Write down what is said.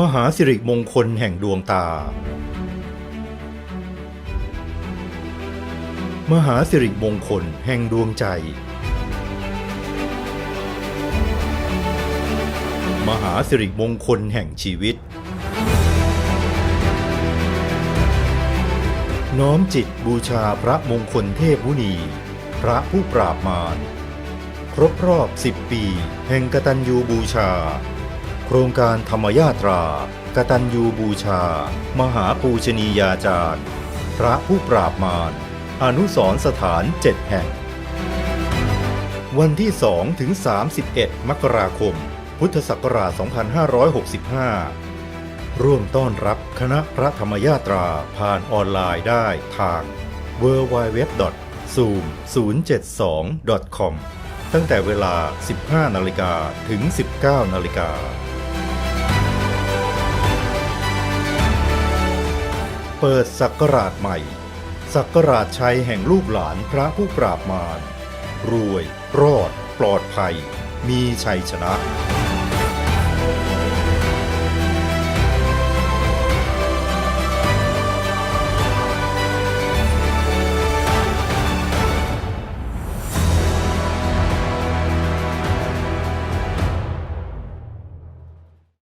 มหาสิริมงคลแห่งดวงตา มหาสิริมงคลแห่งดวงใจ มหาสิริมงคลแห่งชีวิต น้อมจิตบูชาพระมงคลเทพมุนี พระผู้ปราบมาร ครบรอบ 10 ปี แห่งกตัญญูบูชา โครงการธรรมยาตรากตัญญูบูชา มหาปูชนียาจารย์ พระผู้ปราบมาร อนุสรสถานเจ็ดแห่ง วันที่2ถึง31 มกราคม พุทธศักราช 2565 ร่วมต้อนรับคณะพระธรรมยาตราผ่านออนไลน์ได้ทาง www.zoom072.com ตั้งแต่เวลา 15 นาฬิกาถึง 19 นาฬิกา เปิดสักราชใหม่ สักราชชัยแห่งลูกหลานพระผู้ปราบมารรวย รอด ปลอดภัย มีชัยชนะ